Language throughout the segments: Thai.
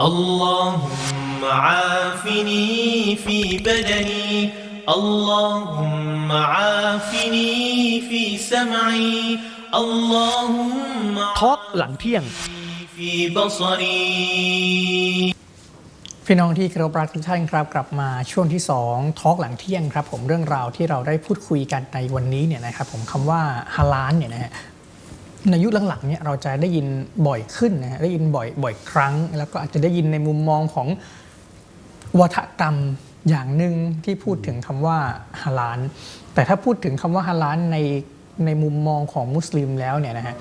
اللهم عافني في بدني اللهم عافني في سمعي اللهم ทอล์กหลังเที่ยง في بصري พี่น้องที่เคารพรักทุกท่านครับกลับมาช่วงที่2ทอล์กหลังเที่ยงครับ ผมเรื่องราวที่เราได้พูดคุยกันในวันนี้เนี่ยนะครับผมคำว่าฮาลานเนี่ยนะฮะ ในยุคหลังๆเนี่ยเราจะได้ยินบ่อยขึ้นนะฮะได้ยินบ่อยบ่อยครั้ง แล้วก็อาจจะได้ยินในมุมมองของวัฒกรรมอย่างหนึ่งที่พูดถึงคำว่าฮาลานแต่ถ้าพูดถึงคำว่าฮาลานในในมุมมองของมุสลิมแล้วเนี่ยนะฮะ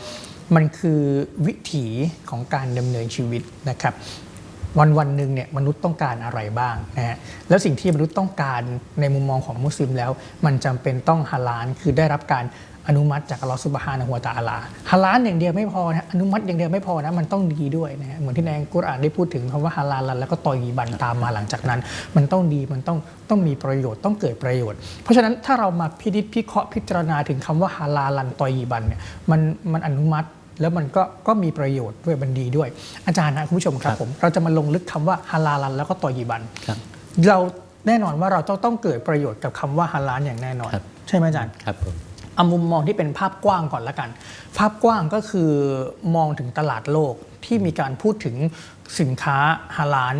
มันคือวิถีของการดำเนินชีวิตนะครับ วันวันหนึ่งเนี่ยมนุษย์ต้องการอะไรบ้างนะฮะแล้วสิ่งที่มนุษย์ต้องการในมุมมองของมุสลิมแล้ว มันจำเป็นต้องฮาลาลคือได้รับการ อนุมัติจากอัลลอฮฺสุบฮานะฮูวะตะอาลาฮาลาลอย่างเดียวไม่พอนะอนุมัติอย่างเดียวไม่พอนะมันต้องดีด้วยนะฮะเหมือนที่ในอัลกุรอานได้พูดถึงคำว่าฮาลาลแล้วก็ตอยีบันตามมาหลังจากนั้น มันต้องดีมันต้องต้องมีประโยชน์ต้องเกิดประโยชน์ เพราะฉะนั้นถ้าเรามาพิจิตพิเคราะห์พิจารณาถึงคำว่าฮาลาลันตอยีบันเนี่ยมันมันอนุมัติแล้วมันก็ก็มีประโยชน์ด้วยมันดีด้วย อาจารย์นะคุณผู้ชมครับครับผมเราจะมาลงลึกคำว่าฮาลาลันแล้วก็ตอยีบันครับเราแน่นอนว่าเราต้องต้องเกิดประโยชน์กับคำว่าฮาลาลอย่างแน่นอนครับใช่ไหมอาจารย์ครับผม เอามุมมองที่เป็นภาพกว้างก่อนละกัน ภาพกว้างก็คือมองถึงตลาดโลกที่มีการพูดถึงสินค้าฮาลาล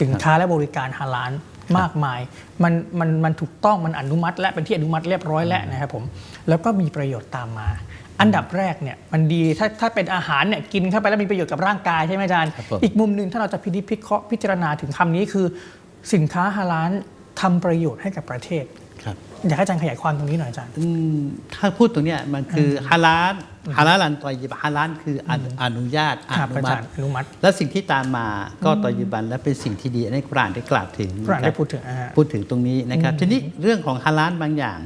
สินค้าและบริการฮาลาลมากมาย มันมันมันถูกต้องมันอนุมัติ และเป็นที่อนุมัติเรียบร้อยแล้วนะครับผมแล้วก็มีประโยชน์ตามมา อันดับแรกเนี่ยมันดีถ้าถ้าเป็นอาหารเนี่ยกินเข้าไปแล้วมีประโยชน์กับร่างกายใช่ไหมอาจารย์ครับผมอีกมุมหนึ่งถ้าเราจะพิจิตพิเคราะห์พิจารณาถึงคำนี้คือ สินค้าฮาลาลทำประโยชน์ให้กับประเทศครับ อยากให้อาจารย์ขยายความตรงนี้หน่อยอาจารย์ อืมถ้าพูดตรงเนี้ยมันคือฮาลาลฮาลาลันตอยยิบฮาลาลคืออนุอนุญาตอครับนุอามัจารติย์อนุมัติและสิ่งที่ตามมาก็ตอยยิบันและเป็นสิ่งที่ดีในกุรอานได้กล่าวถึงกุรอานได้ะคบพูดถึงอ่าฮะพูดถึงตรงนี้นะครับ ทีนี้เรื่องของฮาลาลบางอย่าง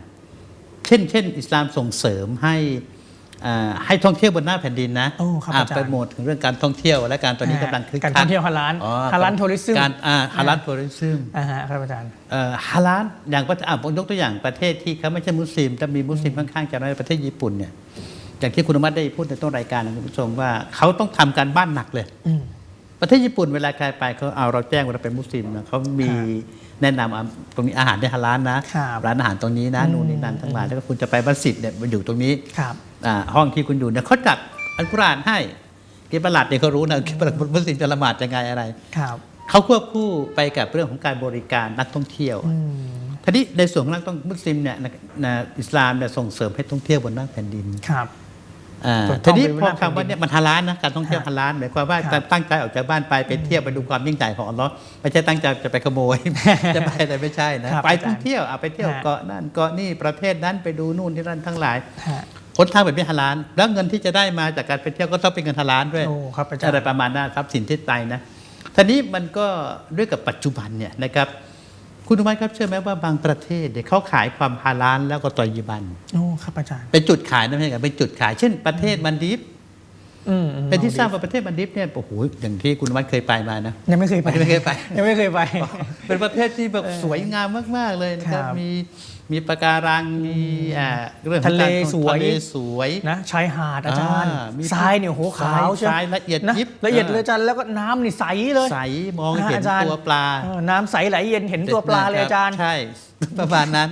เช่น เช่น อิสลามส่งเสริมให้อ่า ให้ท่องเที่ยวบนหน้าแผ่นดินนะโอ้ครับอ่าอาจารย์โปรโมทถึงเรื่องการท่องเที่ยวและการตอนนี้กำลังคึกคักการท่องเที่ยวฮาลาลอ๋อฮาลาลทัวริซึมการอ่าฮาลาลทัวริซึม อ่าฮะครับอาจารย์ เอ่อฮาลาลอย่างประเทศอะผมยกตัวอย่างประเทศที่เขาไม่ใช่มุสลิมแต่มีมุสลิมค่อนข้างจะน้อยประเทศญี่ปุ่นเนี่ยอย่างที่คุณอนุมัติได้พูดในต้นรายการนะคุณผู้ชมว่าเขาต้องทำการบ้านหนักเลย อืม ประเทศญี่ปุ่นเวลาใครไปเขาเอาเราแจ้งว่าเราเป็นมุสลิมนะเขามี แนะนำอะตรงนี้อาหารที่ฮาลาลนะครับร้านอาหารตรงนี้นะนู่นนี่นั่นทั้งหลายแล้วก็คุณจะไปมัสยิดเนี่ยมันอยู่ตรงนี้ครับอ่าห้องที่คุณอยู่เนี่ยเขาจัดอัลกุรอานให้กิบลัดเนี่ยเขารู้นะกิบลัดมุสลิมจะละหมาดยังไงอะไรครับเขาควบคู่ไปกับเรื่องของการบริการนักท่องเที่ยวอืมทีนี้ในส่วนของนักท่องมุสลิมเนี่ยนะนะอิสลามเนี่ยส่งเสริมให้ท่องเที่ยวบนหน้าแผ่นดินครับอ่าถูกต้ ทีองนี้เป็นบนพอหน้าแผ่นดินคำว่าเนี่ยมันฮาลาลนะการท่องเที่ยวฮะฮาลาลหมายความว่าครับการตั้งใจออกจากบ้านไปไปเที่ยวไปดูความยิ่งใหญ่ของอัลลอฮ์ไม่ใช่ตั้งใจจะไปขโมยจะไปอะไรไม่ใช่นะครับไปท่องเที่ยวเอาไปเที่ยวฮะเกาะนั่นเกาะนี่ประเทศนั้นไปดูนู่นที่นั่นทั้งหลายฮะคนทางแบบนี้ฮาลาลแล้วเงินที่จะได้มาจากการไปเที่ยวก็ต้องเป็นเงินฮาลาลด้วยโอ้ครับอาจารอะไรย์ประมาณนั้นทรัพย์สินที่ไตนะทีนี้มันก็ด้วยกับปัจจุบันเนี่ยนะครับ คุณทุกท่านครับเชื่อไหมว่าบางประเทศเนี่ยเขาขายความฮาลาลแล้วก็ตอยิบันโอ้ครับอาจารย์เป็นจุดขายนะไม่ใช่กันเป็นจุดขาย เช่นประเทศมันดิฟอืมอืมเป็นที่ทราบว่าประเทศมันดิฟเนี่ยโอ้โหอย่างที่คุณวัดเคยไปมานะยังไม่เคยไปยังไม่เคยไปยังไม่เคยไป เป็นประเทศที่แบบสวยงามมาก ๆเลยนะครับครับมี มีปะการังมีอ่าเรื่องของทะเลการท่องสวย ทะเลสวย นะชายหาดอาจารย์อ่ามีทรายเนี่ยโหขาวทรายละเอียดนะยิบละเอียดเออ เลยอาจารย์แล้วก็น้ำนี่ใสเลย ใสมองเห็นอาจารย์ ตัวปลาเออน้ำใสไหลเย็นเห็นตัวปลาเลยอาจารย์ ใช่ ประมาณนั้น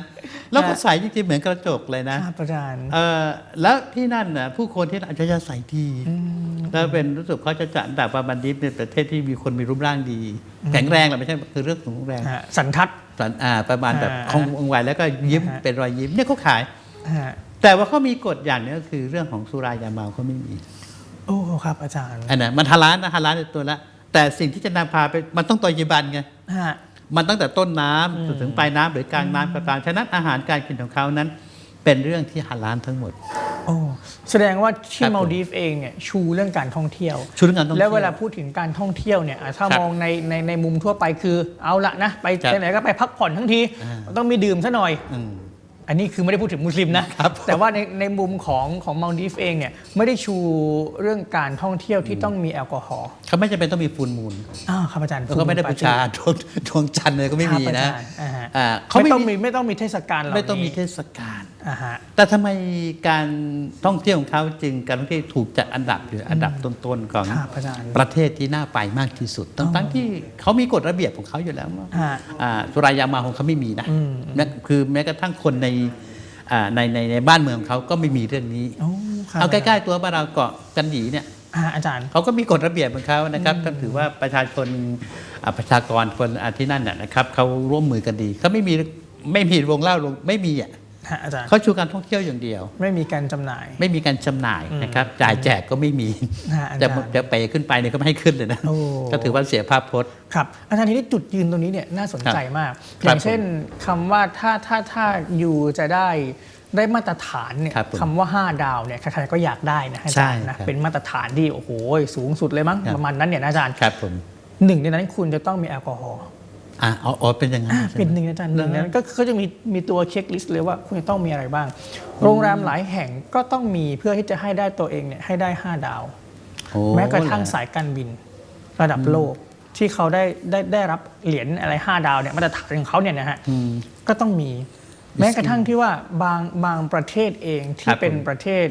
แล้วก็ใสจริงๆเหมือนกระจกเลยนะ ครับอาจารย์ เออแล้วที่นั่นน่ะผู้คนที่นั่นอาจจะใสดีแล้วเป็นรู้สึกเขาจะจัดอันดับว่าบันดิฟเป็นประเทศที่มีคนมีรูปร่างดี แข็งแรงแหละไม่ใช่คือเรื่องของรูปแรงฮะสันทัด สันอ่าประมาณแบบอ่าคงองค์ไวแล้วก็ยิ้มฮะ เป็นรอยยิ้มเนี่ยเขาขาย ฮะแต่ว่าเขามีกฎอย่างหนึงก็คือเรื่องของสุรายาเมาเขาไม่มี โอ้ครับอาจารย์อันนั้นมันฮาลาลนะฮาลาลในตัวละแต่สิ่งที่จะนำพาไปมันต้องตอยิบันไง ฮะ มันตั้งแต่ต้นน้ำจนถึงปลายน้ำหรือกลางน้ำก็ตามฉะนั้นอาหารการกินของเขานั้น เป็นเรื่องที่ฮาลาลทั้งหมด โอ้แสดงว่าที่ครับผมมาลดีฟเองเนี่ยชูเรื่องการท่องเที่ยว ชูเรื่องการท่องเที่ยว แล้วเวลาพูดถึงการท่องเที่ยวเนี่ยอะถ้าครับมองในในในมุมทั่วไปคือเอาละนะ ไปครับไหนก็ไปพักผ่อนทั้งที อ่า ต้องมีดื่มซะหน่อย อืม อันนี้คือไม่ได้พูดถึงมุสลิมนะครับแต่ว่าในในมุมของของมาลดีฟเองเนี่ยไม่ได้ชูเรื่องการท่องเที่ยวที่ต้องมีแอลกอฮอล์เขาไม่จำเป็นต้องมีฟูลมูลอ้าวครับอาจารย์แล้วก็ไม่ได้บูชาดวงดวงจันทร์เลยก็ไม่มีครับอานะจารย์อ่าฮะอ่าเขาไม่ไม่ต้องมีมีไม่ต้องมีเทศกาลเหล่านี้ไม่ต้องมีเทศกาล อ่าฮะแต่ทำไมการท่องเที่ยวของเขาจึงการท่องเที่ยวถูกจัดอันดับอยู่อันดับต้นๆของครับอาจารย์ ประเทศที่น่าไปมากที่สุดทั้งๆที่เขามีกฎระเบียบของเขาอยู่แล้วว่าฮะ อ่าสุรายามาของเขาไม่มีนะอืม แม้คือแม้กระทั่งคนในอ่าในในในบ้านเมืองของเขาก็ไม่มีเรื่องนี้ โอ้ครับเอาใกล้ๆตัวบ้านเราเกาะกันหยีเนี่ย อ่าอาจารย์ เขาก็มีกฎระเบียบของเขานะครับก็ถือว่าประชาชนอ่าประชากรคนอ่าที่นั่นน่ะนะครับเขาร่วมมือกันดีเขาไม่มีไม่มีวงเล่าวงไม่มีอะ ฮะอาจารย์เขาชูการท่องเที่ยวอย่างเดียว ไม่มีการจำหน่าย ไม่มีการจำหน่ายนะครับจ่ายแจกก็ไม่มีฮะอาจารย์ จะจะเปย์ขึ้นไปเนี่ยก็ไม่ให้ขึ้นเลยนะ โอ้ ก็ถือว่าเสียภาพพจน์ ครับอาจารย์ทีนี้จุดยืนตรงนี้เนี่ยน่าสนใจมากครับอย่างเช่นคำว่าถ้าถ้าถ้าอยู่จะได้ได้มาตรฐานเนี่ยครับผมคำว่า 5 ดาวเนี่ยใครๆก็อยากได้นะอาจารย์ใช่นะครับเป็นมาตรฐานที่โอ้โหสูงสุดเลยมั้งครับ ประมาณนั้นเนี่ยนะอาจารย์ครับผมหนึ่งในนั้นคุณจะต้องมีแอลกอฮอล์ อะอ๋ออ๋อเป็นอย่างนั้นอ่าใช่ไมเป็นหนึ่งในอาจารย์หนึ่งในนั้นก็เขาจะมีมีตัวเช็คลิสต์เลยว่าคุณจะต้องมีอะไรบ้าง โรงแรมหลายแห่งก็ต้องมีเพื่อที่จะให้ได้ตัวเองเนี่ยให้ได้ 5 ดาว โอ้แม้กระทั่งเหอสายการบินระดับโลก ที่เขาได้ได้ได้รับเหรียญอะไร 5 ดาวเนี่ยมาตรฐานของเขาเนี่ยนะฮะ อืม ก็ต้องมี แม้กระทั่งที่ว่าบางบางประเทศเองครัที่บเป็นผมประเทศ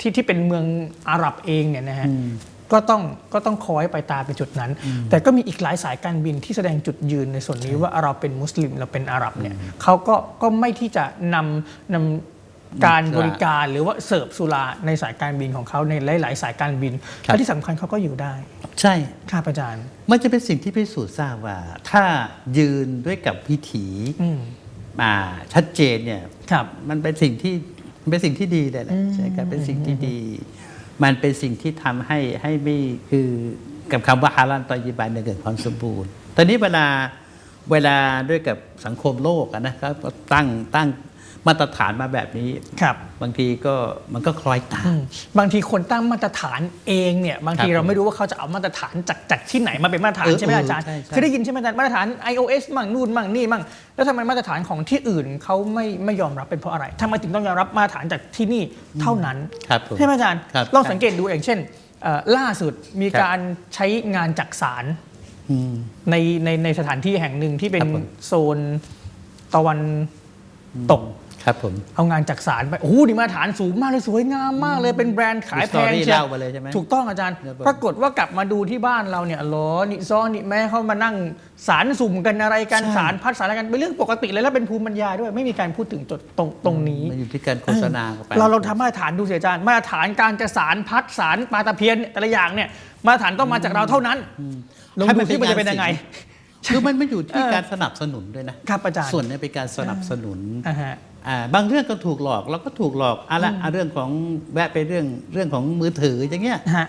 ที่ที่เป็นเมืองอาหรับเองเนี่ยนะฮะอืม ก็ต้องก็ต้องคอยไปตามไปจุดนั้น แต่ก็มีอีกหลายสายการบินที่แสดงจุดยืนในส่วนนี้ว่าเราเป็นมุสลิมเราเป็นอาหรับเนี่ยเขาก็ก็ไม่ที่จะนำนำการสุราบริการหรือว่าเสิร์ฟสุราในสายการบินของเขาในหลาย ๆ สายการบินครับและที่สำคัญเขาก็อยู่ได้ ใช่ครับอาจารย์ มันจะเป็นสิ่งที่พิสูจน์ทราบว่า ถ้ายืนด้วยกับวิถีอืมอ่าชัดเจนเนี่ยครับ มันเป็นสิ่งที่มันเป็นสิ่งที่ดีเลยแหละใช่ครับเป็นสิ่งที่ดี มันเป็นสิ่งที่ทำให้ให้ไม่คือกับคำว่าฮาลานตอยิบานเนี่ยเกิดความสมบูรณ์ ตอนนี้เวลาเวลาด้วยกับสังคมโลกนะครับตั้งตั้ง มาตรฐานมาแบบนี้ครับบางทีก็มันก็คล้อยตามอืมบางทีคนตั้งมาตรฐานเองเนี่ยบางทีครับเราไม่รู้ว่าเขาจะเอามาตรฐานจากจากที่ไหนมาเป็นมาตรฐานเออใช่ไหมเอออาจารย์ใช่ใช่เคยได้ยินใช่ไหมอาจารย์มาตรฐาน iOS มั่งนู่นมั่งนี่มั่งแล้วทำไมมาตรฐานของที่อื่นเขาไม่ไม่ยอมรับเป็นเพราะอะไรทำไมถึงต้องยอมรับมาตรฐานจากที่นี่เท่านั้นครับผมใช่ไหมอาจารย์ครับลองสังเกตดูอย่างเช่นเอ่อล่าสุดมีครับการใช้งานจักสารอืมในในในสถานที่แห่งหนึ่งที่เป็นครับผมโซนตะวันตก ครับผมเอางานจักสารไปโอ้โหนี่มาตรฐานสูงมากเลยสวยงามมากเลยเป็นแบรนด์ขายแพงมี story ชียวเล่ามาเลยใช่ไหมถูกต้องอาจารย์ครับผมปรากฏว่ากลับมาดูที่บ้านเราเนี่ยเหรอนี่ซ้อนี่แม่เขามานั่งสารสุ่มกันอะไรกันใช่สารพัดสารอะไรกันเป็นเรื่องปกติเลยแล้วเป็นภูมิปัญญาด้วย ไม่มีการพูดถึงจุดตรงตรงนี้มันอยู่ที่การโฆษณาเข้าไปเราเราทำมาตรฐานดูเสียอาจารย์มาตรฐานการจะสารพัดสารปลาตะเพียนเนี่ยแต่ละอย่างเนี่ยมาตรฐานต้องมาจากเราเท่านั้นลองดูที่มันจะเป็นยังไงคือมันไม่อยู่ที่เออการสนับสนุนด้วยนะครับอาจารย์ส่วนนี้เป็นการสนับสนุนอ่าฮะอ่า บางเรื่องก็ถูกหลอกเราก็ถูกหลอกอะละอะเรื่องของแวะไปเรื่องเรื่องของมือถืออย่างเงี้ยฮะ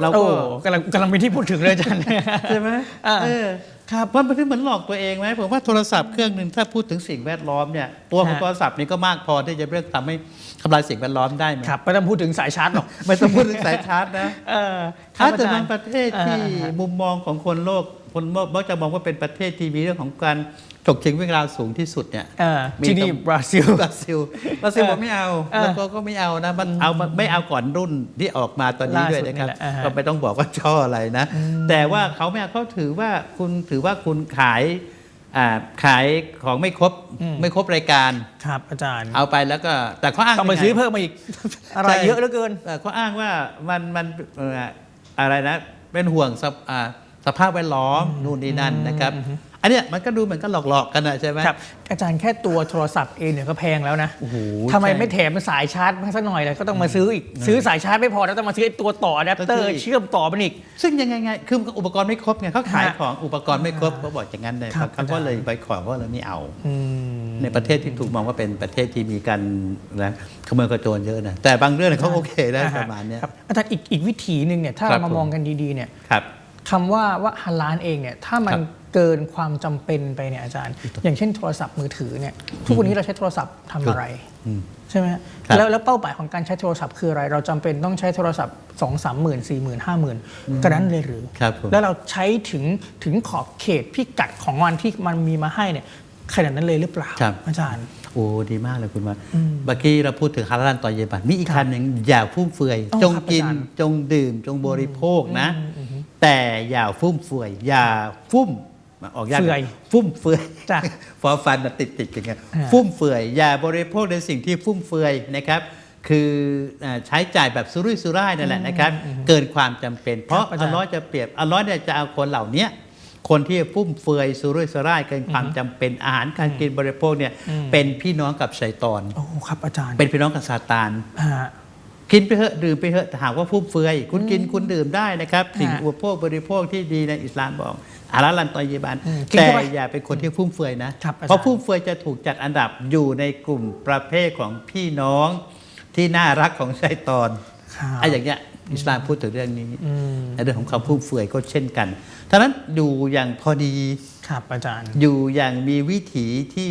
เราโอ้ก็กำลังกำลังเป็นที่พูดถึงเลยอาจารย์ใช่ไหมอ่าเออครับว่ามันเหมือนหลอกตัวเองไหมผมว่าโทรศัพท์เครื่องหนึ่งถ้าพูดถึงสิ่งแวดล้อมเนี่ยตัวของฮะโทรศัพท์นี่ก็มากพอที่จะเรื่องทำให้ทำลายสิ่งแวดล้อมได้ไหมครับไม่ต้องพูดถึงสายชาร์จหรอกไม่ต้องพูดถึงสายชาร์จนะเออคถ้าบแต่อจบารงย์ประเทศที่อ่าฮะมุมมองของคนโลก คนมักจะมองว่าเป็นประเทศที่มีเรื่องของการถกชิงวิ่งราวสูงที่สุดเนี่ยเออมีที่นี่ตำบราซิลบราซิลบราซิลเออบอกไม่เอาเออแล้วก็ก็ไม่เอานะมันเอามาไม่เอาก่อนรุ่นที่ออกมาตอนนี้ล่าสุดด้วยนะครับนี่แหละอ่าฮะก็ไม่ต้องบอกว่าช่ออะไรนะ แต่ว่าเขาไม่เอาเขาถือว่าคุณถือว่าคุณขายอ่าขายของไม่ครบไม่ครบรายการครับอาจารย์เอาไปแล้วก็แต่เขาอ้างต้องไปยังงซื้อเพิ่มมาอีกอะไรเยอะเหลือเกินเอ่อเขาอ้างว่ามันมันเอ่ออะไรนะเป็นห่วงสภอ่า สภาพแวดล้อมนู่นนี่นั่นนะครับ อันเนี้ยมันก็ดูเหมือนก็หลอกๆกันนะใช่ไหมครับอาจารย์แค่ตัวโทรศัพท์เองเนี่ยก็แพงแล้วนะโอ้โหทำไมใช่ไม่แถมสายชาร์จมาสักหน่อยเลยก็ต้องมาซื้ออีก ซื้อสายชาร์จไม่พอแล้วต้องมาซื้อไอ้ตัวต่ออะแดปเตอต้องซื้ร์ออีกเชื่อมต่อมันอีก ซึ่งยังไงไงคืออุปกรณ์ไม่ครบไงเขาขายฮะของอุปกรณ์ไม่ครบเขาบอกอย่างนั้นเลยครับเขาก็อาจารย์เลยไปขอว่าเราไม่เอาอืมในประเทศที่ถูกมองว่าเป็นประเทศที่มีการนะขโมยกระโจนเยอะนะแต่บางเรื่องเนี่ยเขาโอเคได้อ่ฮประมาณเนี้ยครับอาจารย์อีกอีกวิธีหนึ่งเนี่ยถ้าครัเราบมามองผมกันดีๆเนี่ย ครับคำว่าว่าฮาลาลเองเนี่ยถ้ามันครับเกินความจำเป็นไปเนี่ยอาจารย์ อย่างเช่นโทรศัพท์มือถือเนี่ยทุกวันนี้เราใช้โทรศัพท์ทำอะไรอืมใช่ไหมฮะครับแล้วแล้วเป้าหมายของการใช้โทรศัพท์คืออะไร เราจำเป็นต้องใช้โทรศัพท์2 3หมื่นสี่หมื่นห้าหมื่นกระนั้นเลยหรือครับผมแล้วเราใช้ถึงถึงขอบเขตพิกัดของมันที่มันมีมาให้เนี่ยขนาดนั้นเลยหรือเปล่าครับอาจารย์โอ้ดีมากเลยคุณว่าเมื่อกี้เราพูดถึงฮาลาลต่อเยบันมีอีกคำหนึ่งอย่าฟุ่มเฟือยอ๋อจงครับกินอาจารย์จงดื่มจงบริโภคนะ แต่อย่าฟุ่มเฟือยอย่าฟุ่มออกยากเฟื่อยฟุ่มเฟือยจ้ะฟอฟันน่ะติดติดๆกันไงฮะฟุ่มเฟือยอย่าบริโภคในสิ่งที่ฟุ่มเฟือยนะครับ คืออ่าใช้จ่ายแบบสุรุ่ยสุร่ายนั่นแหละนะครับ เกินความจำเป็น เพราะครับอาจารย์ อัลเลอฮ์จะเปรียบอัลเลอฮ์เนี่ยจะเอาคนเหล่าเนี้ยคนที่ฟุ่มเฟือยสุรุ่ยสุร่ายเกินความจำเป็นอาหารการกินบริโภคเนี่ยเป็นพี่น้องกับชัยตอน โอ้ครับอาจารย์เป็นพี่น้องกับซาตาน ฮะ กินไปเถอะดื่มไปเถอะแต่หากว่าฟุ่มเฟือย คุณกินคุณดื่มได้นะครับ สิ่งฮะอุปโภคบริโภคที่ดีในอิสลามบอกอาลัลันตอยบานอืมกินแต่เข้าไปอย่าเป็นคนที่ฟุ่มเฟือยนะครับอาจารย์เพราะฟุ่มเฟือยจะถูกจัดอันดับอยู่ในกลุ่มประเภทของพี่น้องที่น่ารักของชัยตอนครับไอ้อย่างเงี้ยอิสลามพูดถึงเรื่องนี้อืมในเรื่องของความฟุ่มเฟือยก็เช่นกันฉะนั้นอยู่อย่างพอดีครับอาจารย์ อยู่อย่างมีวิถีที่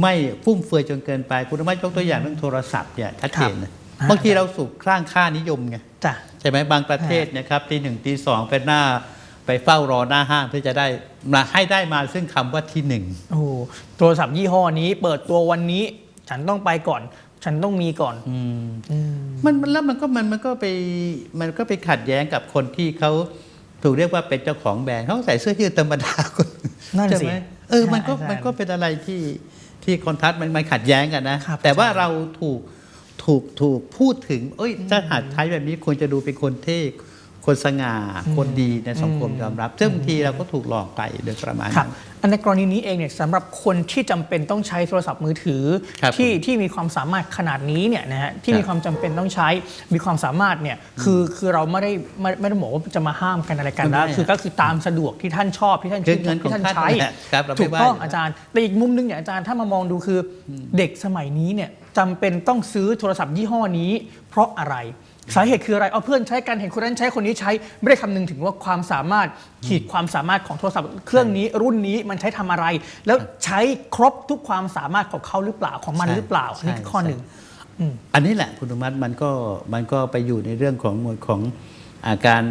ไม่ฟุ่มเฟือยจนเกินไป คุณธรรมะยกตัวอย่างเรื่องโทรศัพท์เนี่ยชัดเจนนะครั บบางทีเราสูบคลั่งค่านิยมไงจ้ะใช่ไหมบางประเทศนะครับตีหนึ่งตีสองเป็นหน้าไปเฝ้ารอหน้าห้างเพื่อจะได้มาให้ได้มาซึ่งคำว่าที่หนึ่งโอ้โทรศัพท์ยี่ห้อนี้เปิดตัววันนี้ฉันต้องไปก่อน ฉันต้องมีก่อนอืมมันมันแล้วมันก็มันมันก็ไปมันก็ไปขัดแย้งกับคนที่เขาถูกเรียกว่าเป็นเจ้าของแบรนด์เขาใส่เสื้อยืดธรรมดาคนนั่นใช่สิไหมเออมันก็ใช่มันก็เป็นอะไรที่ที่คอนทัสมันมันขัดแย้งกันนะครับแต่ว่าอาจารย์เราถูก ถูกถูกพูดถึง เอ้ยถ้าหากใช้แบบนี้ควรจะดูเป็นคนเท่คนสง่าคนดีในสังคมยอมรับ ซึ่งบางทีเราก็ถูกหลอกไปโดยประมาณครับนั้นอันในกรณีนี้เองเนี่ยสำหรับคนที่จำเป็นต้องใช้โทรศัพท์มือถือครับที่ที่มีความสามารถขนาดนี้เนี่ยนะฮะที่ครับมีความจำเป็นต้องใช้มีความสามารถเนี่ยคือคือเราไม่ได้ไม่ไม่ได้บอกว่าจะมาห้ามกันอะไรกันไม่นะได้คือก็คือตามสะดวกที่ท่านชอบที่ท่านคือชื่นเงินของที่ท่านท่านใช้นั่นแหละครับเราไม่ถูกต้องว่าอยู่แล้วอาจารย์แต่อีกมุมหนึงเนี่ยอาจารย์ถ้ามามองดูคืออเด็กสมัยนี้เนี่ย จำเป็นต้องซื้อโทรศัพท์ยี่ห้อนี้ เพราะอะไร สาเหตุคืออะไร เอาเพื่อนใช้กันเห็นคนนั้นใช้คนนี้ใช้ ไม่ได้คำนึงถึงว่าความสามารถขีดความสามารถของโทรศัพท์เครื่องนี้รุ่นนี้มันใช้ทำอะไร แล้วใช้ครบทุกความสามารถของเขาหรือเปล่าของมันใช่หรือเปล่าอันนี่ใช่คือข้อหนึ่ง อันนี้แหละคุณธรรมัตมันก็มันก็ไปอยู่ในเรื่องของหมวดของอาการ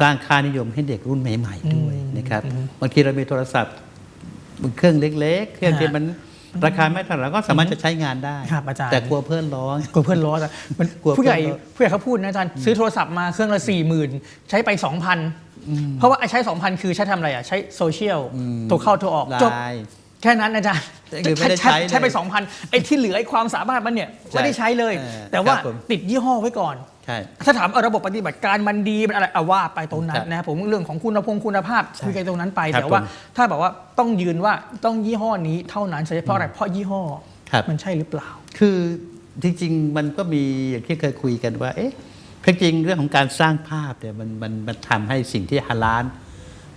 สร้างค่านิยมให้เด็กรุ่นใหม่ ๆ ด้วยนะครับบางทีเรามีโทรศัพท์เครื่องเล็ก ๆ เครื่องที่มัน ราคาไม่เท่าไหร่ก็สามารถจะใช้งานได้ครับอาจารย์แต่กลัวเพื่อนร้องกลัวเพื่อนล้อจ้ะมันกลัวผู้ใหญ่เพื่อนล้อผู้ใหญ่เขาพูดนะอาจารย์ซื้อโทรศัพท์มาเครื่องละสี่หมื่นใช้ไปสองพันเพราะว่าไอ้ใช้สองพันคือใช้ทำอะไรอะใช้โซเชียลโทรเข้าโทรออกจบไลน์แค่นั้นอาจารย์แต่คือไม่ได้ใช้เลยใช้ไปสองพันไอ้ที่เหลือไอ้ความสามารถมันเนี่ยใช่ไม่ได้ใช้เลยเออแต่ว่าครับผมติดยี่ห้อไว้ก่อน ใช่ ถ้าถามเอาระบบปฏิบัติการมันดีมันอะไรเอาว่าไปตรงนั้คนรับนะครับผมเรื่องของคุณภาพคุณภาพใช่คุยกันตรงนั้นไป ครับแต่ว่าผม ถ้าบอกว่าต้องยืนว่าต้องยี่ห้อนี้เท่านั้นใช่เพราะอะไรเพราะยี่ห้อครับ มันใช่หรือเปล่า คือจริงๆ มันก็มีอย่างที่เคยคุยกันว่า เอ๊ะจริงๆเรื่องของการสร้างภาพเนี่ยมันมันมันทำให้สิ่งที่ฮาลาล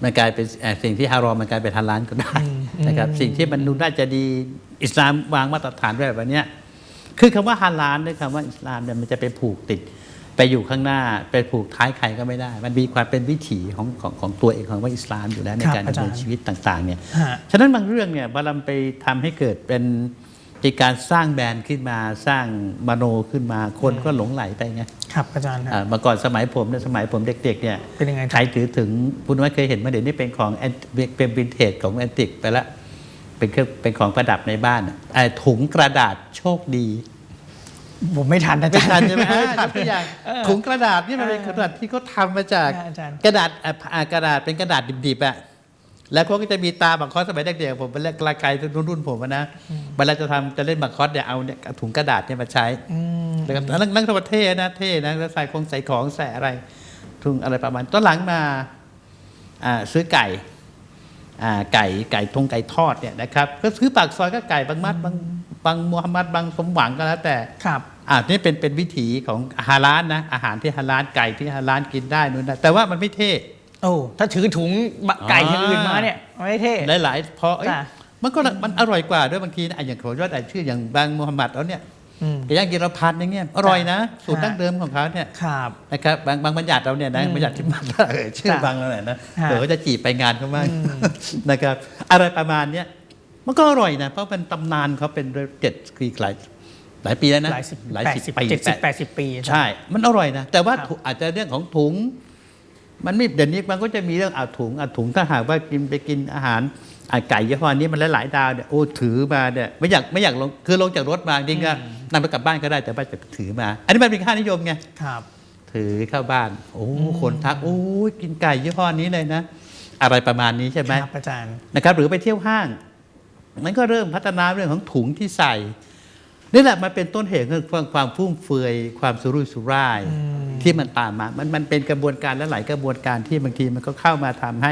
มันกลายเป็นเอ่อสิ่งที่ฮารอมมันกลายเป็นฮาลาลก็ได้นะครับสิ่งที่มันดูน่าจะดีอิสลามวางมาตรฐานไว้แบบเนี้ยคือคำว่าฮาลาลด้วยคำว่าอิสลามเนี่ยมันจะไปผูกติด ไปอยู่ข้างหน้าไปผูกท้ายใครก็ไม่ได้ มันมีความเป็นวิถีของของของตัวเองของว่าอิสลามอยู่แล้วในครับการอาดำจารเนิย์นชีวิตต่างๆเนี่ยฮะฉะนั้นบางเรื่องเนี่ยบาลัมไปทำให้เกิดเป็นเป็นการสร้างแบรนด์ขึ้นมาสร้างมโนขึ้นมาคนก็หลงไหลไปไงครับอาจารย์ฮะอ่าเมื่อก่อนสมัยผมเนี่ยสมัยผมเด็กๆเนี่ยเป็นยังไงใครถือถึงคุณว่าเคยเห็นมาเดี๋ยวนี้เป็นของ ant- เป็นวินเทจของแอนติกไปละเป็นเครื่องเป็นของประดับในบ้านอะไอ้ถุงกระดาษโชคดี ผมไม่ทันอาไม่จารย์ทันใช่ไหมอ่ายทักตัวอย่างถุงกระดาษนี่มันเป็นกระดาษที่เขาทำมาจากอาจารย์กระดาษอะอ่ากระดาษเป็นกระดาษดิบๆอะแล้วเขาก็จะมีตาบังคอสสมัยเด็กๆผมเป็นเล่นกลาไกลรุ่นรุ่นผมอะนะเวลาจะทำจะเล่นบังคอสเนี่ยเอาเนี่ยถุงกระดาษเนี่ยมาใช้แล้วก็นั่งนั่งทำเท่นะเท่นะแล้วใส่คงใส่ของใส่อะไรถุงอะไรประมาณตอนหลังมาอ่าซื้อไก่อ่าไก่ไก่ทงไก่ทอดเนี่ยนะครับ ก็ซื้อปากซอยก็ไก่บางมัดบาง บางมูฮัมหมัดบางสมหวังก็แล้วแต่ครับอ่านี่เป็นเป็นวิถีของฮาลาลนะอาหารที่ฮาลาลไก่ที่ฮาลาลกินได้นู่นนะแต่ว่ามันไม่เท่โอ้ถ้าถือถุงบะไก่อย่างอื่นมาเนี่ยไม่เท่หลายๆเพราะเอ้ยจ้ะมันก็มันอร่อยกว่าด้วยบางทีนะอะอย่างผมยอดแต่ชื่ออย่างบางมูฮัมหมัดแล้วเนี่ยอืมไก่ย่างกิรพันธ์อย่างเงี้ยอร่อยนะสูตรฮะดั้งเดิมของเขาเนี่ยครับนะครับบางบางบัญญัติเราเนี่ยนะบัญญัติที่มันเออชื่อจ้ะบางเราเนี่ยนะฮะเดี๋ยวก็จะจีบไปงานเขาบ้างนะครับ อะไรประมาณเนี้ย มันก็อร่อยนะ เพราะเป็นตำนานเขาเป็นเจ็ดปีหลายหลายปีแล้วนะหลายสิบหลายแปดสิบสิบปีเจ็ดสิบแปดสิบปี ใช่ มันอร่อยนะ แต่ว่าครับถุอาจจะเรื่องของถุง มันไม่เดี๋ยวนี้มันก็จะมีเรื่องเอาถุงเอาถุงถ้าหากว่ากินไปกินอาหารอะไก่ยี่ห้อนี้มันหลายๆดาวเนี่ยโอ้ถือมาเนี่ยไม่อยากไม่อยากลงคือลงจากรถมาจริงก็นำไปกลับบ้านก็ได้แต่ว่าจะถือมา อันนี้มันเป็นค่านิยมไงครับ ถือเข้าบ้าน โอ้คนทักโอ้ยกินไก่ยี่ห้อนี้เลยนะ อะไรประมาณนี้ใช่ไหมครับอาจารย์นะครับ หรือไปเที่ยวห้าง มันก็เริ่มพัฒนาเรื่องของถุงที่ใส่นี่แหละมันเป็นต้นเหตุของความความฟุ่มเฟือยความสุรุ่ยสุร่ายที่มันตามมา มันมันเป็นกระบวนการและหลายกระบวนการที่บางทีมันก็เข้ามาทำให้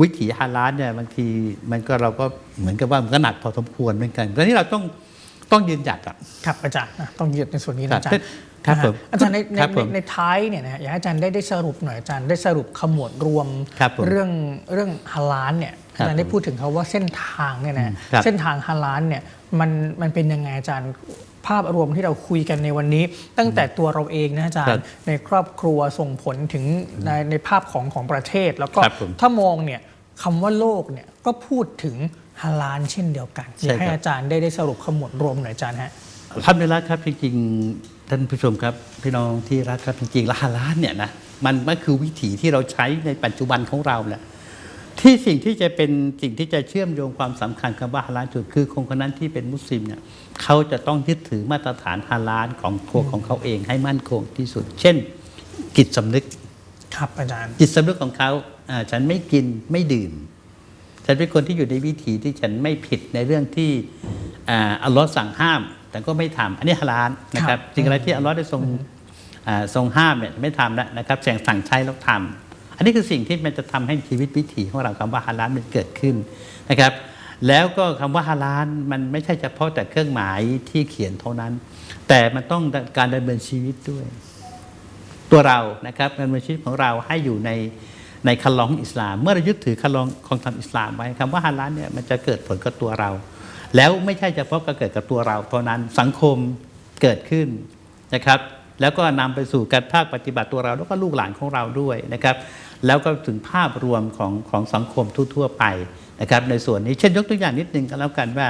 วิถีฮาลาลเนี่ยบางทีมันก็เราก็เหมือนกับว่ามันก็หนักพอสมควรเหมือนกันแล้วนี่เราต้องต้องยืนหยัดอะครับอาจารย์นะต้องยึดในส่วนนี้ครันะบอาจารย์ครับนะฮะผมอาจารย์ในในครับผมในในท้ายเนี่ยนะฮะอยากให้อาจารย์ได้ได้สรุปหน่อยอาจารย์ได้สรุปขมวดรวมครับผมเรื่องเรื่องฮาลาลเนี่ยครับ อาจารย์ได้พูดถึงเขาว่าเส้นทางเนี่ยนะครับเส้นทางฮาลาลเนี่ยมันมันเป็นยังไงอาจารย์ภาพรวมที่เราคุยกันในวันนี้ ตั้งแต่ตัวเราเองนะอาจารครัย์บในครอบครัวส่งผลถึงในในภาพของของประเทศ แล้วก็ครับผมถ้ามองเนี่ยคำว่าโลกเนี่ยก็พูดถึงฮาลาลเช่นเดียวกันใช่อยากให้ครับอาจารย์ได้ได้สรุปขมวดรวมหน่อยอาจารย์ฮะท่านเวลาครับจริงๆท่านผู้ชมครับพี่น้องที่รักครับจริงๆแล้วฮาลาลเนี่ยนะมันมันคือวิถีที่เราใช้ในปัจจุบันของเราแหละ ที่สิ่งที่จะเป็นสิ่งที่จะเชื่อมโยงความสำคัญคำว่าฮาลาลจุดคือคนคนนั้นที่เป็นมุสลิมเนี่ยเขาจะต้องยึดถือมาตรฐานฮาลาลของตัวของเขาเองให้มั่นคงที่สุด เช่น กิจสำนึกครับอาจารย์จิตสำนึกของเขาอ่าฉันไม่กินไม่ดื่ม ฉันเป็นคนที่อยู่ในวิถีที่ฉันไม่ผิดในเรื่องที่อ่าอัลลอฮ์สั่งห้าม แต่ก็ไม่ทำอันนี้ฮาลาลนะครับครับสิ่งอะไรที่อัลลอฮ์ได้ทรงอ่าทรงห้ามเนี่ยไม่ทำแล้วนะครับแสงสั่งใช้แล้วทำ อันนี้คือสิ่งที่มันจะทำให้ชีวิตวิถีของเราคำว่าฮาลาลมันเกิดขึ้นนะครับ แล้วก็คำว่าฮาลาลมันไม่ใช่เฉพาะแต่เครื่องหมายที่เขียนเท่านั้น แต่มันต้องการดำเนินชีวิตด้วย ตัวเรานะครับการดำเนินชีวิตของเราให้อยู่ในในคันลองอิสลาม เมื่อเรายึดถือคันลองของธรรมอิสลามไว้คำว่าฮาลาลเนี่ยมันจะเกิดผลกับตัวเรา แล้วไม่ใช่เฉพาะก็เกิดกับตัวเราเท่านั้นสังคมเกิดขึ้นนะครับ แล้วก็นำไปสู่การภาคปฏิบัติตัวเราแล้วก็ลูกหลานของเราด้วยนะครับ แล้วก็ถึงภาพรวมของของสังคมทั่ว ๆ ไปนะครับในส่วนนี้เช่นยกตัวอย่างนิดนึงก็แล้วกันว่า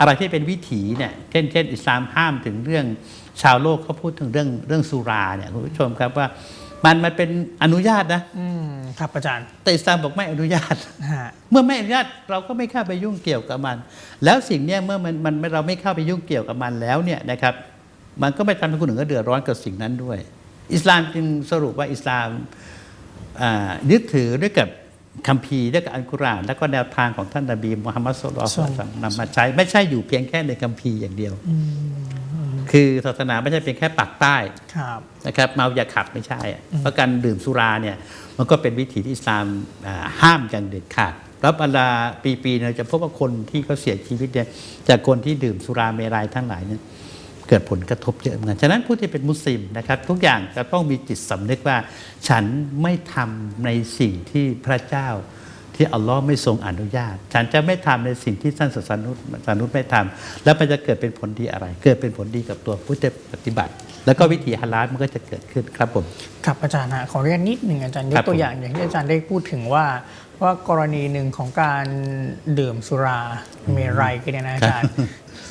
อะไรที่เป็นวิถีเนี่ยเช่นเช่นอิสลามห้ามถึงเรื่องชาวโลกเขาพูดถึงเรื่องเรื่องสุราเนี่ยคุณผู้ชมครับว่ามันมันเป็นอนุญาตนะอืมครับอาจารย์ แต่อิสลามบอกไม่อนุญาตฮะเมื่อไม่อนุญาตเราก็ไม่เข้าไปยุ่งเกี่ยวกับมัน แล้วสิ่งเนี้ยเมื่อมันมันเราไม่เข้าไปยุ่งเกี่ยวกับมันแล้วเนี่ยนะครับมันก็ไม่ทำให้คนอื่นก็เดือดร้อนกับสิ่งนั้นด้วย อิสลามจึงสรุปว่าอิสลามอ่า ยึดถือด้วยกับคัมภีร์ด้วยกับอัลกุรอานแล้วก็แนวทางของท่านนบีมุฮัมมัดสุลลัลลอฮุอะลัยฮิวะซัลลัมนำมาใช้ ไม่ใช่อยู่เพียงแค่ในคัมภีร์อย่างเดียว คือศาสนาไม่ใช่เพียงแค่ปักใต้ครับนะครับเมาอย่าขับไม่ใช่อะเพราะการดื่มสุราเนี่ยมันก็เป็นวิถีที่อิสลามอ่าห้ามอย่างเด็ดขาดแล้วบรรดาปีๆเนี่ยจะพบว่าคนที่เขาเสียชีวิตเนี่ยจากคนที่ดื่มสุราเมรัยทั้งหลายเนี่ย เกิดผลกระทบเยอะเหมือนกันฉะนั้นผู้ที่เป็นมุสลิมนะครับ ทุกอย่างจะต้องมีจิตสำนึกว่า ฉันไม่ทำในสิ่งที่พระเจ้าที่อัลลอฮ์ไม่ทรงอนุญาต ฉันจะไม่ทำในสิ่งที่ท่านศาสนุษศาสนุษไม่ทำแล้วมันจะเกิดเป็นผลดีอะไร เกิดเป็นผลดีกับตัวผู้ที่ปฏิบัติ แล้วก็วิถีฮาลาลมันก็จะเกิดขึ้นครับผมครับอาจารย์ฮะขอเรียนนิดหนึ่งอาจารย์ยครักบตัวผมอย่างอย่างที่อาจารย์ได้พูดถึงว่าว่ากรณีหนึ่งของการดื่มสุราเมรัยกันเนี่ยนะอาจารย์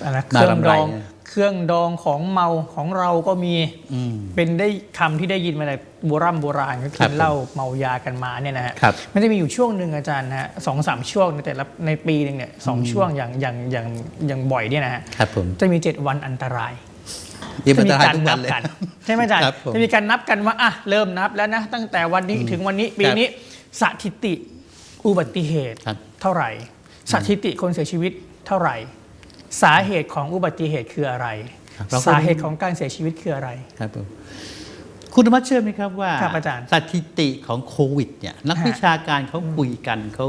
อะไรเครื่องดองน่ารำไรนะ เครื่องดองของเมาของเราก็มีอืม เป็นได้คำที่ได้ยินมาแต่โบราณโบราณก็ครักิบนเหล้าเมายากันมาเนี่ยนะฮะครับมันจะมีอยู่ช่วงหนึ่งอาจารย์นะฮะสองสามช่วงในแต่ละในปีหนึ่งเนี่ยสองช่วงอย่างอย่างอย่างอย่างบ่อยเนี่ยนะฮะครับผม จะมีเจ็ดวันอันตรายยิ่งจะมันมีจะหายการทุกวันันบเลยกันใช่ไหมอาจารย์ครับผมจะมีการนับกันว่าอะเริ่มนับแล้วนะ ตั้งแต่วันนี้ถึงวันนี้ปีนี้สถิติอุบัติเหตุครับเท่าไหร่ สถิติคนเสียชีวิตเท่าไหร่ สาเหตุของอุบัติเหตุคืออะไรครับเราก็สาเหตุของการเสียชีวิตคืออะไรครับผมคุณธรรมะเชื่อไหมครับว่าครับอาจารย์สถิติของโควิดเนี่ยนักฮะวิชาการเขาคุยกันเขา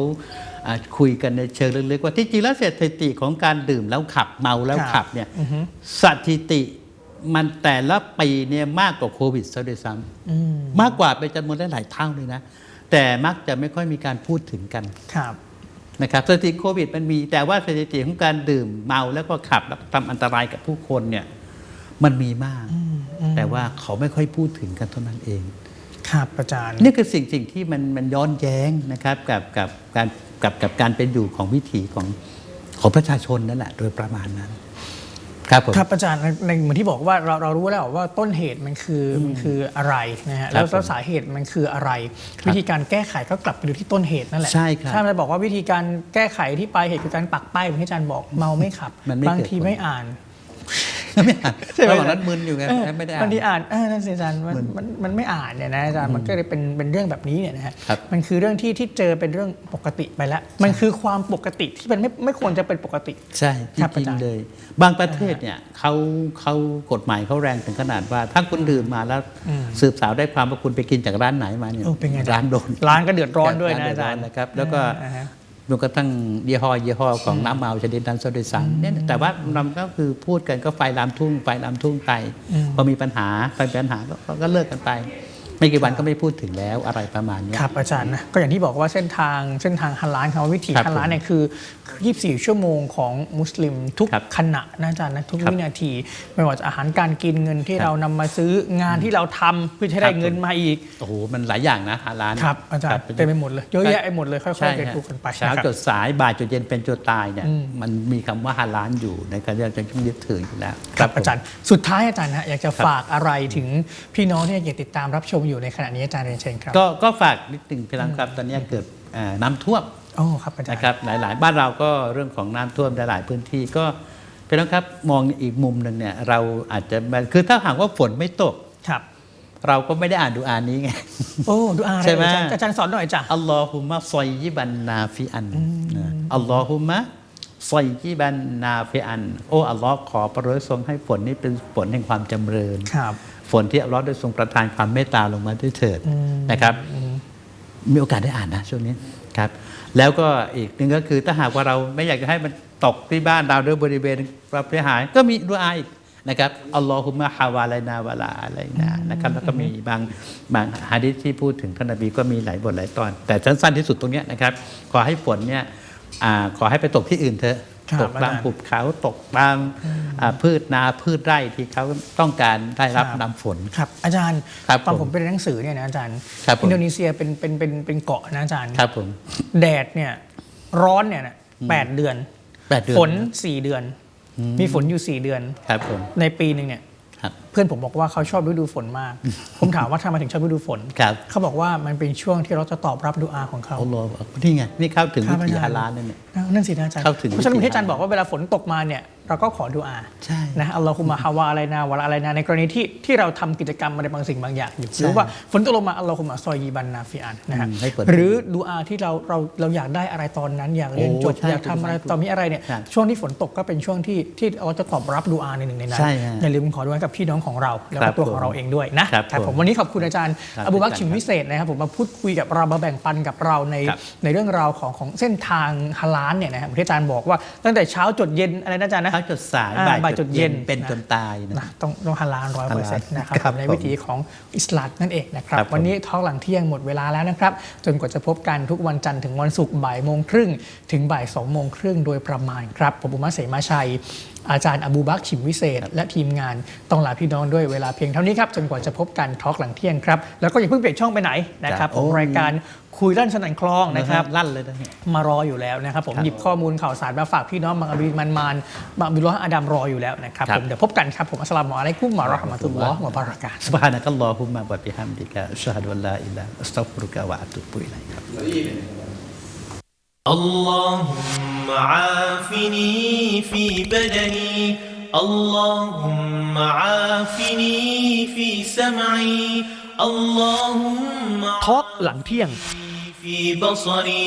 อ่าคุยกันในเชิงลึกๆว่าที่จริงแล้วสถิติของการดื่มแล้วขับเมาแล้วขับเนี่ยอือฮึสถิติมันแต่ละปีเนี่ยมากกว่าโควิดซะด้วยซ้อืมำมากกว่าเป็นจำนวนหลายๆเท่าเลยนะ แต่มักจะไม่ค่อยมีการพูดถึงกันครับ นะครับสถิติโควิดมันมีแต่ว่าสถิติของการดื่มเมาแล้วก็ขับแล้วทำอันตรายกับผู้คนเนี่ยมันมีมาก แต่ว่าเขาไม่ค่อยพูดถึงกันเท่านั้นเอง ครับอาจารย์ นี่คือสิ่งสิ่งที่มันมันย้อนแย้งนะครับกับกับการกับกับการเป็นอยู่ของวิถีของของประชาชนนั่นแหละโดยประมาณนั้น ครับผมครับอาจารย์ในในเหมือนที่บอกว่าเราเรารู้แล้วว่าต้นเหตุมันคืออมันคืออะไรนะฮะครับแล้วผมสาเหตุมันคืออะไร วิธีการแก้ไขก็กลับไปดูที่ต้นเหตุนั่นแหละใช่ครับถ้ามันบอกว่าวิธีการแก้ไขที่ปลายเหตุคือการปักป้ายเหมือนที่อาจารย์บอกเมาไม่ขับมันไม่บางเกิดทีผลไม่อ่าน ไม่อ่านใช่ไหมระหว่างนั้นมึนอยู่ไงเออไม่ได้อ่านบางทีอ่านเออนั่นสิอาจารย์มันมันมันมันไม่อ่านเนี่ยนะอาจารย์มันก็เลยเป็นเป็นเรื่องแบบนี้เนี่ยนะฮะครับมันคือเรื่องที่ที่เจอเป็นเรื่องปกติไปแล้ว มันคือความปกติที่มันไม่ไม่ควรจะเป็นปกติ ใช่จครับอาริงจารย์ๆเลย บางประเทศเนี่ยเขาเขากฎหมายเขาแรงถึงขนาดว่า ถ้าคุณดื่มมาแล้วอืมสืบสาวได้ความว่าคุณไปกินจากร้านไหนมาเนี่ยเออเป็นไงอาจารย์ร้านโดนร้านก็เดือดร้อนด้วยนะร้อาจารย์เดืดนะครับ แล้วก็ อ่าฮะรวมกระทั่งยี่ห้อยี่ห้อของน้ำเมาชนิดนั้นซะด้วยซ้ำเนี่ยแต่ว่าเราก็คือพูดกันก็ไฟลามทุ่งไฟลามทุ่งไปอืมพอมีปัญหาไปปัญหาก็ก็เลิกกันไป ไม่กี่วันก็ไม่พูดถึงแล้วอะไรประมาณเนี้ยครับอาจารย์นะก็อย่างที่บอกว่าเส้นทางเส้นทางฮัลลานคำว่าวิถีครับฮัลลานเนี่ยคือ 24 ชั่วโมงของมุสลิมทุกครับขณะนะอาจารย์นะทุกครับวินาที ไม่ว่าจะอาหารการกินเงินที่ครับเรานำมาซื้องานที่เราทำเพื่อจะได้ครับเงินมาอีกโอ้โหมันหลายอย่างนะฮาลานครับอาจารย์เต็มไปหมดเลยเยอะแยะไปหมดเลยค่อยใช่ๆเรียนฮะรู้กันไปเช้านะครับจดสายบ่ายจดเย็นเป็นจดตายเนี่ยอืมมันมีคำว่าฮาลานอยู่ในการที่เราจะต้องยึดถืออยู่แล้วครับผมอาจารย์สุดท้ายอาจารย์นะอยากจะครับฝากอะไรถึงพี่น้องที่อยากติดตามรับชมอยู่ในขณะนี้อาจารย์เรียนเชิญครับ ก็ก็ฝากนิดหนึ่งพี่รังครับ ตอนนี้เกิดเอ่อน้ำท่วมโอ้ครับอาจารย์นะครับหลาย ๆ บ้านเราก็เรื่องของน้ำท่วมหลายๆพื้นที่ก็พี่รังครับมองอีกมุมหนึ่งเนี่ยเราอาจจะคือถ้าหากว่าฝนไม่ตกครับเราก็ไม่ได้อ่านดูอานี้ไง โอ้ ดูอาอะไรใช่ไหมอาจารย์อาจารย์สอนหน่อยจ้ะ อัลลอฮุมะซอยยิบันนาฟิอันนะอัลลอฮุมะซอยยิบันนาฟิอัน โอ้ อัลลอฮ์ขอประโปรดทรงให้ฝนนี้เป็นฝนแห่งความจำเริญครับ ฝนที่อัลลอฮ์ได้ทรงประทานความเมตตาลงมาด้วยเถิดนะครับ มีโอกาสได้อ่านนะช่วงนี้ครับ แล้วก็อีกหนึ่งก็คือถ้าหากว่าเราไม่อยากจะให้มันตกที่บ้านเราด้วยบริเวณความเสียหาย ก็มีดูอาอีกนะครับอัลลอฮุมะฮาวาไลนาวะลาอะไรนะนะครับแล้วก็มีบางบางฮะดิษที่พูดถึงท่านนบีก็มีหลายบทหลายตอน แต่สั้นๆที่สุดตรงเนี้ยนะครับ ขอให้ฝนเนี่ยอ่าขอให้ไปตกที่อื่นเถอะครับ ตกตามอาจารย์หุบเขาตกตามอ่าพืชนาพืชไร่ที่เขาต้องการได้รับครับน้ำฝนครับ อาจารย์ครับตอนผมผมไปเรียนหนังสือเนี่ยนะอาจารย์ครับผมอินโดนีเซียเป็นเป็นเป็นเป็นเกาะนะอาจารย์ครับผมแดดเนี่ยร้อนเนี่ยนะแปดเดือนแปดเดือนฝนสี่เดือน มีฝนอยู่สี่เดือนครับผมในปีหนึ่งเนี่ยครับเพื่อนผมบอกว่าเขาชอบฤดูฝนมาก ผมถามว่าทำไมถึงชอบฤดูฝน ครับเขาบอกว่ามันเป็นช่วงที่เราจะตอบรับดูอาของเขา อัลลอฮ์นี่ไง นี่เข้าถึงครัวิบอาถีจารย์ฮาลาลนั่นเนี่ย นั่นสินะอาจารย์ เข้าถึงเพราะฉะนั้นวิธีที่อาจารย์บอกว่าเวลาฝนตกมาเนี่ยเราก็ขอดูอาใช่นะอัลลอฮุมะฮาวาอะไรนาวะละอะไรนาในกรณีที่ที่เราทำกิจกรรมอะไรบางสิ่งบางอย่างอยู่ใช่หรือว่าฝนตกลงมาอัลลอฮุมะซอยยีบันนาฟิอันนะฮะอืมให้เปิดหรือดูอาที่เราเราเราอยากได้อะไรตอนนั้นอยากเรียนโอ้จบใช่อยากทำอะไรถูกตอนนี้อะไรเนี่ยครับช่วงที่ฝนตกก็เป็นช่วงที่ที่เราจะตอบรับดูอาในหนึ่งในนั้นใช่ฮะอย่าลืมขอดูอากับพี่น้องของเราแล้วครัก็บตัวของเราเองด้วยนะครับครับผมผมวันนี้ขอบคุณอาจารย์ครับอบูบักรเช่ชินมกันวิเศษนะครับผมมาพูดคุยกับเรามาแบ่งปันกับเราในครับในเรื่องราวของของเส้นทางฮาลาลเนี่ยนะครับที่อาจารย์บอกว่าตั้งแต่เช้าจดเย็นอะไรนะอาจารย์นะเช้าจดสายอ่าบ่ายบ่ายจจดดเย็นเย็นเป็นนะจนตายนะนะต้องต้องฮาลาลร้อยเปอร์เซ็นต์ฮาลาลนะครับครับในผมวิถีของอิสลามนั่นเองนะครับครับผมวันนี้ท้องหลังเที่ยงหมดเวลาแล้วนะครับจนกว่าจะพบกันทุกวันจันทร์ถึงวันศุกร์บ่ายโมงครึ่งถึงบ่ายสองโมงครึ่งโดยประมาณครับผมอุมาเสมาชัยอาจารย์อบูบักชิมวิเศษ และทีมงานต้องลาพี่น้องด้วยเวลาเพียงเท่านี้ครับ จนกว่าจะพบกันทอล์กหลังเที่ยงครับ แล้วก็อย่าเพิ่งเปลี่ยนช่องไปไหนนะครับผมรายการคุยลั่นสนั่นคลองนะครับลั่นเลยนะมารออยู่แล้วนะครับ ผมหยิบข้อมูลข่าวสารมาฝากพี่น้องมังอบีมันมันมังอบีร้ออดัมรออยู่แล้วนะครับผมเดี๋ยวพบกันครับผมอัสลามุอะลัยกุมมะราะห์มะตุลลอฮ์มะบะรัะกาสุบฮานะกัลลอฮุมมะบะบิฮัมดิกะอัชฮะดุอัลลาอิลาอัสตัฟิรุกะวะอะตุบุอิลัยครับ اللهم عافني في بدني اللهم عافني في سمعي اللهم ทอล์กหลังเที่ยง في بصري